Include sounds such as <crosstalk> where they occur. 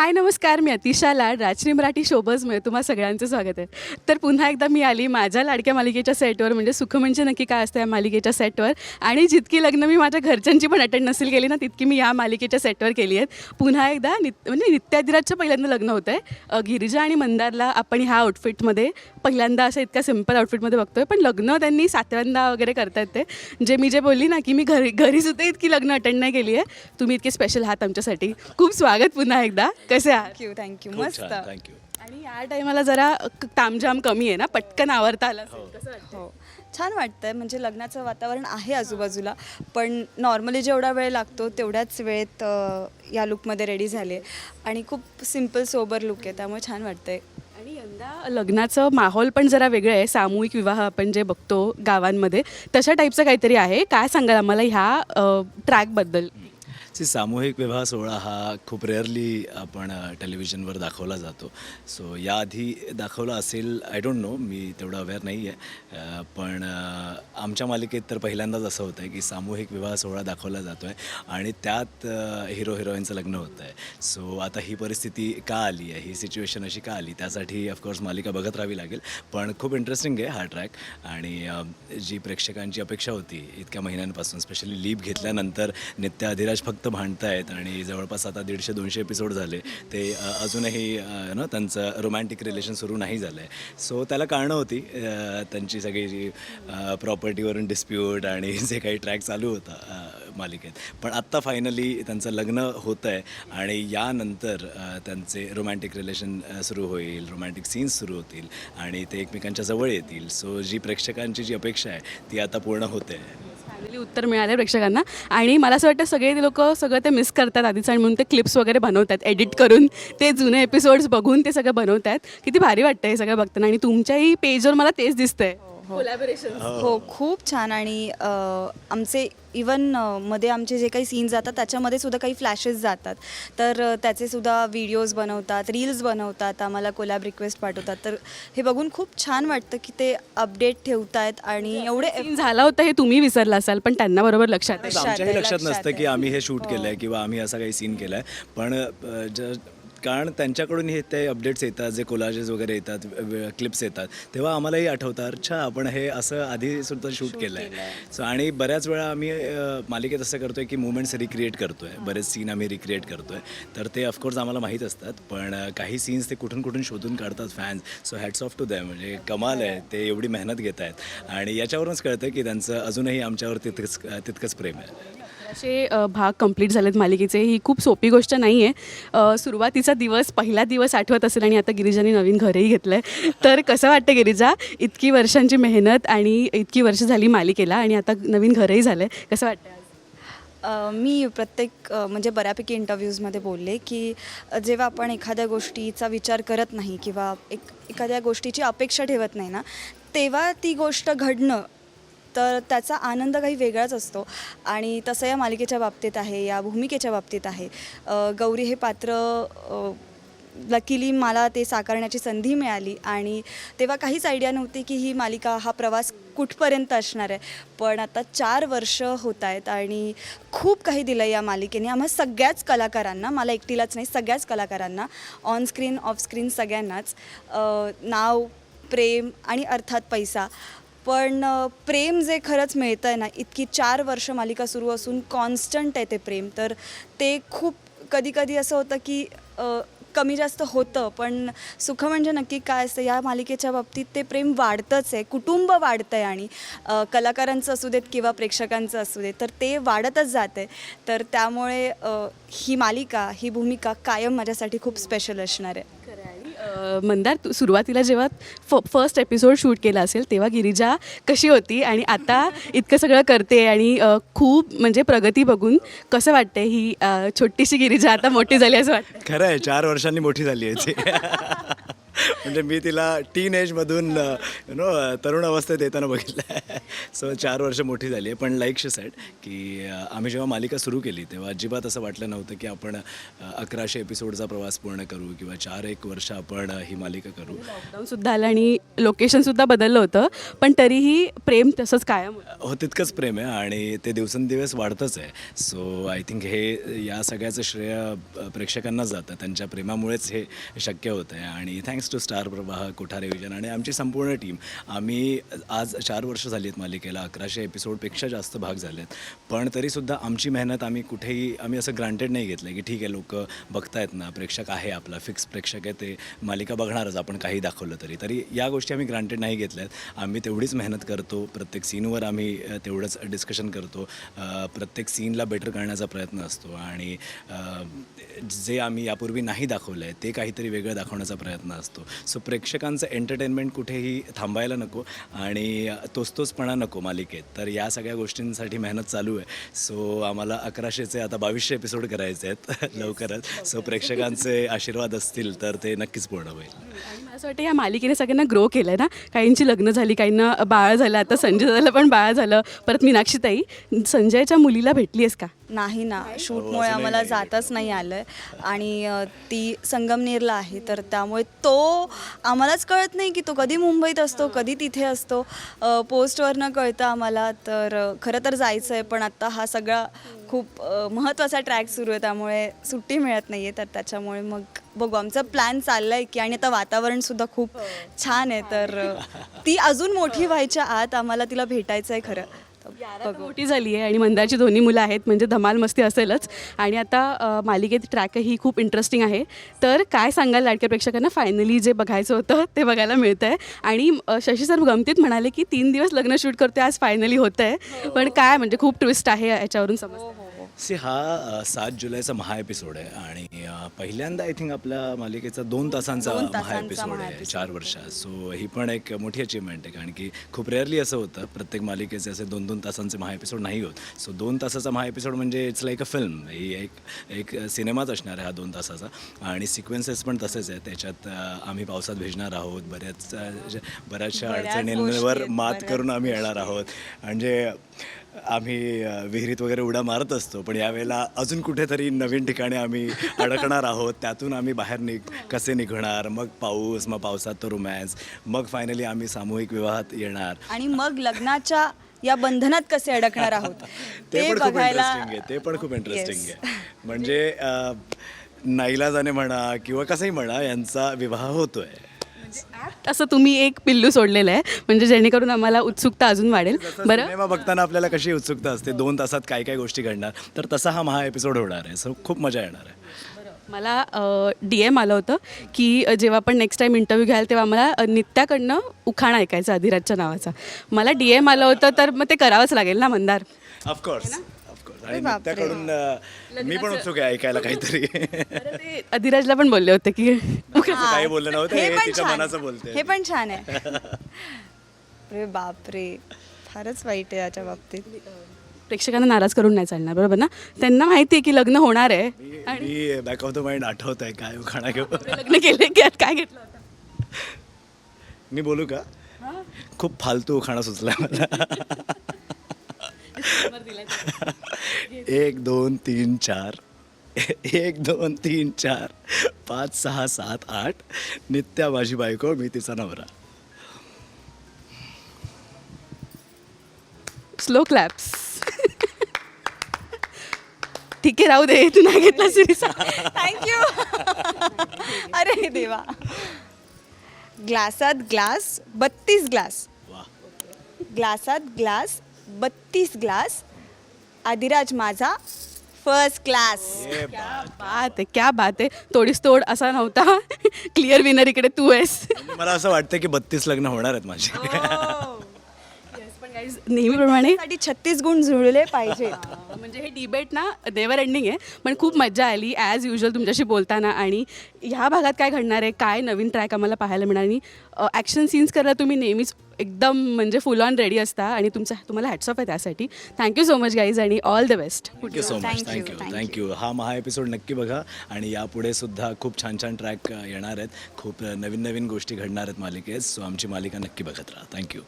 हाय नमस्कार. मी अतिशा लाड राजश्री मराठी शोबजमध्ये तुम्हा सगळ्यांचं स्वागत आहे. तर पुन्हा एकदा मी आली माझ्या लाडक्या मालिकेच्या सेटवर म्हणजे सुख म्हणजे नक्की काय असतं या मालिकेच्या सेटवर. आणि जितकी लग्न मी माझ्या घरच्यांची पण अटेंड नसेल केली ना तितकी मी या मालिकेच्या सेटवर केली आहेत. पुन्हा एकदा नित म्हणजे नित्याधिराजचं पहिल्यांदा लग्न होतं आहे गिरिजा आणि मंदारला आपण ह्या आउटफिटमध्ये पहिल्यांदा असं इतक्या सिंपल आउटफिटमध्ये बघतोय पण लग्न त्यांनी सातव्यांदा वगैरे करतायत ते. जे मी जे बोलली ना की मी घरी घरीसुद्धा इतकी लग्न अटेंड नाही केली आहे. तुम्ही इतके स्पेशल आहात आमच्यासाठी. खूप स्वागत पुन्हा एकदा. कसे आहात? थँक्यू थँक्यू खूप मस्त. छान थँक्यू आणि या टायमाला जरा क- तामझाम कमी आहे ना पटकन आवरता आला असेल. कसं वाटतं? हो. छान वाटतंय म्हणजे लग्नाचं वातावरण आहे आजूबाजूला पण नॉर्मली जेवढा वेळ लागतो तेवढ्याच वेळेत अ, या लुकमध्ये रेडी झाले. आणि खूप सिंपल सोबर लुक आहे त्यामुळे छान वाटतंय. आणि यंदा लग्नाचं माहोल पण जरा वेगळं आहे. सामूहिक विवाह आपण जे बघतो गावांमध्ये तशा टाईपचं काहीतरी आहे. काय सांगाल आम्हाला ह्या ट्रॅकबद्दल सी सामूहिक विवाह सोहळा हा खूप रेअरली आपण टेलिव्हिजनवर दाखवला जातो. सो याआधी दाखवला असेल आय डोंट नो मी तेवढं अवेअर नाही आहे पण आमच्या मालिकेत तर पहिल्यांदाच असं होतं आहे की सामूहिक विवाह सोहळा दाखवला जातो आहे आणि त्यात हिरो हिरोईनचं लग्न होतं आहे सो आता ही परिस्थिती का आली आहे? ही सिच्युएशन अशी का आली? त्यासाठी ऑफकोर्स मालिका बघत राहावी लागेल. पण खूप इंटरेस्टिंग आहे हा ट्रॅक आणि जी प्रेक्षकांची अपेक्षा होती इतक्या महिन्यांपासून स्पेशली लीप घेतल्यानंतर नित्या अधिराज फक्त भांडतायत आणि जवळपास आता दीडशे दोनशे एपिसोड झाले. ते अजूनही ना त्यांचं रोमॅन्टिक रिलेशन सुरू नाही झालं आहे सो त्याला कारणं होती त्यांची सगळी जी प्रॉपर्टीवरून डिस्प्यूट आणि <laughs> जे काही ट्रॅक चालू होता मालिकेत. पण आत्ता फायनली त्यांचं लग्न होतं आहे आणि यानंतर त्यांचे रोमॅन्टिक रिलेशन सुरू होईल रोमॅन्टिक सीन्स सुरू होतील आणि ते एकमेकांच्या जवळ येतील. सो जी प्रेक्षकांची जी अपेक्षा आहे ती आता पूर्ण होते. फायनली उत्तर मिळाले प्रेक्षकांना. आणि मला असं वाटतं सगळे लोक सगळं ते मिस करतात आधीच आणि म्हणून ते क्लिप्स वगैरे बनवतात एडिट करून. ते जुने एपिसोड्स बघून ते सगळं बनवतात. किती भारी वाटतं हे सगळं बघताना. आणि तुमच्याही पेजवर मला तेच दिसतंय. कोलॅबोरेशन हो. खूप छान. आणि आमचे इवनमध्ये आमचे जे काही सीन्स जातात त्याच्यामध्ये सुद्धा काही फ्लॅशेस जातात. तर त्याचे सुद्धा व्हिडिओज बनवतात रील्स बनवतात आम्हाला कोलॅब रिक्वेस्ट पाठवतात. तर हे बघून खूप छान वाटतं की ते अपडेट ठेवतात आणि एवढे सीन झाला होता हे तुम्ही विसरला असाल पण त्यांना बरोबर लक्षात आहे. लक्षात नसतं की. आम्ही हे शूट केलं आहे किंवा आम्ही असा काही सीन केला आहे पण कारण त्यांच्याकडून हे ते अपडेट्स येतात जे कोलाजेस वगैरे येतात क्लिप्स येतात तेव्हा आम्हालाही आठवतं अच्छा आपण हे असं आधी सुद्धा शूट केलं आहे सो आणि बऱ्याच वेळा आम्ही मालिकेत असं करतो आहे की मुवमेंट्स रिक्रिएट करतो आहे बरेच सीन आम्ही रिक्रिएट करतो आहे तर ते ऑफकोर्स आम्हाला माहीत असतात पण काही सीन्स ते कुठून कुठून शोधून काढतात fans so hats off to them म्हणजे कमाल आहे ते एवढी मेहनत घेत आहेत आणि याच्यावरूनच कळतं की त्यांचं अजूनही आमच्यावर तितकंच तितकंच प्रेम आहे. असे भाग कंप्लीट झालेत मालिकेचे. ही खूप सोपी गोष्ट नाही आहे सुरुवातीचा दिवस पहिला दिवस आठवत असेल आणि आता गिरिजाने नवीन घरही घेतलं आहे तर कसं वाटतं गिरिजा? इतकी वर्षांची मेहनत आणि इतकी वर्ष झाली मालिकेला आणि आता नवीन घरही झालं आहे कसं वाटतं मी प्रत्येक म्हणजे बऱ्यापैकी इंटरव्ह्यूजमध्ये बोलले की जेव्हा आपण एखाद्या गोष्टीचा विचार करत नाही किंवा एक एखाद्या गोष्टीची अपेक्षा ठेवत नाही ना तेव्हा ती गोष्ट घडणं तर त्याचा आनंद काही वेगळाच असतो. आणि तसं या मालिकेच्या बाबतीत आहे या भूमिकेच्या बाबतीत आहे. गौरी हे पात्र लकीली मला ते साकारण्याची संधी मिळाली. आणि तेव्हा काहीच आयडिया नव्हती की ही मालिका हा प्रवास कुठपर्यंत असणार आहे. पण आता चार वर्ष होत आहेत आणि खूप काही दिलं या मालिकेने. आम्हा सगळ्याच कलाकारांना मला एकटीलाच नाही सगळ्याच कलाकारांना ऑन स्क्रीन ऑफ स्क्रीन सगळ्यांनाच नाव प्रेम आणि अर्थात पैसा पण प्रेम जे खरंच मिळतं आहे ना इतकी चार वर्ष मालिका सुरू असून कॉन्स्टंट आहे ते प्रेम. तर ते खूप कधी कधी असं होतं की कमी जास्त होतं पण सुख म्हणजे नक्की काय असतं? या मालिकेच्या बाबतीत ते प्रेम वाढतंच आहे. कुटुंब वाढतं आहे आणि कलाकारांचं असू देत किंवा प्रेक्षकांचं असू देत तर ते वाढतच जात आहे तर त्यामुळे ही मालिका ही भूमिका कायम माझ्यासाठी खूप स्पेशल असणार आहे. मंदार तू सुरुवातीला जेव्हा फ फर्स्ट एपिसोड शूट केला असेल तेव्हा गिरिजा कशी होती आणि आता इतकं सगळं करते आणि खूप म्हणजे प्रगती बघून कसं वाटतंय ही छोटीशी गिरिजा आता मोठी झाली असं वाटतं खरं आहे चार वर्षांनी मोठी झाली आहे ती. <laughs> म्हणजे मी तिला टीन एजमधून यु नो तरुण अवस्थेत येताना बघितलं सो चार वर्ष मोठी झाली आहे. पण लाईक शी सेट की आम्ही जेव्हा मालिका सुरू केली तेव्हा अजिबात असं वाटलं नव्हतं की आपण अकराशे एपिसोडचा प्रवास पूर्ण करू किंवा चार एक वर्ष आपण ही मालिका करू. लॉकडाऊनसुद्धा आलं आणि लोकेशनसुद्धा बदललं होतं. पण तरीही प्रेम तसंच कायम होतं. हो तितकंच प्रेम आहे आणि ते दिवसेंदिवस वाढतंच आहे. सो आय थिंक हे या सगळ्याचं श्रेय प्रेक्षकांना जातं. त्यांच्या प्रेमामुळेच हे शक्य होतं आहे. आणि थँक्स टू स्टार प्रवाह कोठारे विजन आणि आमची संपूर्ण टीम आम्ही आज चार वर्ष झाली आहेत मालिकेला अकराशे एपिसोडपेक्षा जास्त भाग झाले आहेत पण तरीसुद्धा आमची मेहनत आम्ही कुठेही आम्ही असं ग्रांटेड नाही घेतलं की ठीक आहे लोक बघतायत ना प्रेक्षक आहे आपला फिक्स प्रेक्षक आहे ते मालिका बघणारच आपण काही दाखवलं तरी. तरी या गोष्टी आम्ही ग्रांटेड नाही घेतल्या आहेत आम्ही तेवढीच मेहनत करतो प्रत्येक सीनवर आम्ही तेवढंच डिस्कशन करतो. प्रत्येक सीनला बेटर करण्याचा प्रयत्न असतो. आणि जे आम्ही यापूर्वी नाही दाखवलं आहे ते काहीतरी वेगळं दाखवण्याचा प्रयत्न असतो. सो प्रेक्षकांचं एंटरटेनमेंट कुठेही थांबायला नको. आणि तोच तोचपणा नको मालिकेत. तर या सगळ्या गोष्टींसाठी मेहनत चालू आहे. सो आम्हाला अकराशेचे आता बावीसशे एपिसोड करायचे आहेत. <laughs> लवकरच. सो प्रेक्षकांचे आशीर्वाद असतील तर ते नक्कीच पूर्ण होईल. मला असं वाटतं या मालिकेने सगळ्यांना ग्रो केलं आहे ना? काहींची लग्न झाली काहींना बाळ झालं. आता संजय दादाला पण बाळ झालं. परत मीनाक्षीताई संजयच्या मुलीला भेटली आहेस का? नाही ना. हो, शूटमुळे आम्हाला नाही. जाताच नाही आलं आहे आणि अ, ती संगमनेरला आहे तर त्यामुळे तो आम्हालाच कळत नाही की तो कधी मुंबईत असतो कधी तिथे असतो. अ, पोस्टवरनं कळतं आम्हाला तर अ, खरं तर जायचं आहे पण आत्ता हा सगळा खूप अ, महत्त्वाचा ट्रॅक सुरू आहे त्यामुळे सुट्टी मिळत नाही आहे तर त्याच्यामुळे मग बघू. आमचा प्लॅन चालला आहे की आणि आता वातावरणसुद्धा खूप छान आहे तर अ, ती अजून मोठी व्हायच्या आत आम्हाला तिला भेटायचं आहे खरं. तर मोठी झाली आहे आणि मंदारची दोन्ही मुलं आहेत म्हणजे धमाल मस्ती असेलच. आणि आता मालिकेत ट्रॅकही खूप इंटरेस्टिंग आहे. तर काय सांगाल लाडक्या प्रेक्षकांना? फायनली जे बघायचं होतं ते बघायला मिळतं आहे आणि शशी सर गमतीत म्हणाले की तीन दिवस लग्न शूट करते आज फायनली होतं आहे पण काय म्हणजे खूप ट्विस्ट आहे याच्यावरून समजतं. सी हा सात जुलैचा महा एपिसोड आहे आणि अ, पहिल्यांदा आय थिंक आपल्या मालिकेचा दोन तासांचा दोन महा तासांचा एपिसोड आहे महाएपिसोड. चार वर्षात. सो ही पण एक मोठी अचीवमेंट आहे कारण की खूप रेअरली असं होतं प्रत्येक मालिकेचे असे दोन दोन तासांचे महा एपिसोड नाही होत. सो दोन तासाचा महा एपिसोड म्हणजे इट्स लाईक अ फिल्म ही एक एक सिनेमाच असणार आहे हा दोन तासाचा. आणि सिक्वेन्सेस पण तसेच आहेत. त्याच्यात अ, आम्ही पावसात भेजणार आहोत बऱ्याच अ, ज- बऱ्याचशा बऱ्याच अडचणींवर गोष्टी, मात बऱ्याच करून आम्ही येणार आहोत. म्हणजे आम्ही विहिरीत वगैरे उड्या मारत असतो पण यावेळेला अजून कुठेतरी नवीन ठिकाणी आम्ही <laughs> अडकणार आहोत त्यातून आम्ही बाहेर निघ कसे निघणार? मग पाऊस मग पावसात तो रोमॅन्स मग फायनली आम्ही सामूहिक विवाहात येणार. आणि मग लग्नाच्या या बंधनात कसे अडकणार आहोत? <laughs> ते पण खूप इंटरेस्टिंग आहे ते पण खूप इंटरेस्टिंग. आहे. म्हणजे नाईलाजाने म्हणा किंवा कसंही म्हणा यांचा विवाह होतोय. असं तुम्ही एक पिल्लू सोडलेलं आहे. म्हणजे जेणेकरून आम्हाला उत्सुकता अजून वाढेल. बरं? सिनेमा बघताना आपल्याला कशी उत्सुकता असते? दोन तासात काय काय गोष्टी घडणार? तर तसा हा महा एपिसोड होणार आहे. सो खूप मजा येणार आहे. मला डी एम आलं होतं की जेव्हा आपण नेक्स्ट टाईम इंटरव्ह्यू घ्याल तेव्हा मला नित्याकडनं उखाणा ऐकायचा अधिराजच्या नावाचा. मला डी एम आलं होतं तर मग ते करावंच लागेल ना मंदार? ऑफकोर्स आणि बापरे. त्याकडून मी पण उत्सुक आहे ऐकायला काहीतरी. बरं, ते <laughs> अधिराजला पण बोलले होते की <laughs> हा, काही बोललं नव्हतं, हे हे पण तिच्या छान. मनाचं बोलते. हे पण छान आहे. <laughs> अरे बापरे. फारच वाईट आहे याच्या बाबतीत. प्रेक्षकांना नाराज करून नाही चालणार बरोबर ना? त्यांना माहिती आहे की लग्न होणार आहे. आणि मी बॅक ऑफ द माइंड आठवत आहे काय खाणा घेऊ लग्न केले की काय घेतलं होतं? मी बोलू का? खूप फालतू खाणं सुचला मला. एक दोन तीन चार. एक दोन तीन चार. पाच सहा सात आठ. नित्या माझी बायको मी तिचा नवरा. स्लो क्लॅप्स ठीक आहे राहू दे. तू नाही घेतला सिरीज. थँक्यू अरे देवा. ग्लासात ग्लास बत्तीस ग्लास. ग्लासात ग्लास बत्तीस ग्लास आदिराज माझा फर्स्ट क्लास. बात. आहे क्या बात आहे तोडीस तोड असा नव्हता. <laughs> क्लिअर विनर इकडे तू आहेस. मला असं वाटतं की बत्तीस लग्न होणार आहेत माझे. <laughs> पण guys, नेहमीप्रमाणे साठी छत्तीस गुण जुळले पाहिजे म्हणजे हे डिबेट ना नेवर एंडिंग आहे. पण खूप मजा आली ॲज युजल तुमच्याशी बोलताना. आणि ह्या भागात काय घडणार आहे काय नवीन ट्रॅक आम्हाला पाहायला मिळणार आणि ॲक्शन सीन्स करायला तुम्ही नेहमीच एकदम म्हणजे फुल ऑन रेडी असता. आणि तुमचा तुम्हाला हॅट्सअप आहे त्यासाठी. Thank you so much guys आणि all the best thank you so much thank you thank you हा महा एपिसोड नक्की बघा. आणि यापुढे सुद्धा खूप छान छान ट्रॅक येणार आहेत. खूप नवीन नवीन गोष्टी घडणार आहेत मालिकेत. सो आमची मालिका नक्की बघत राहा. थँक्यू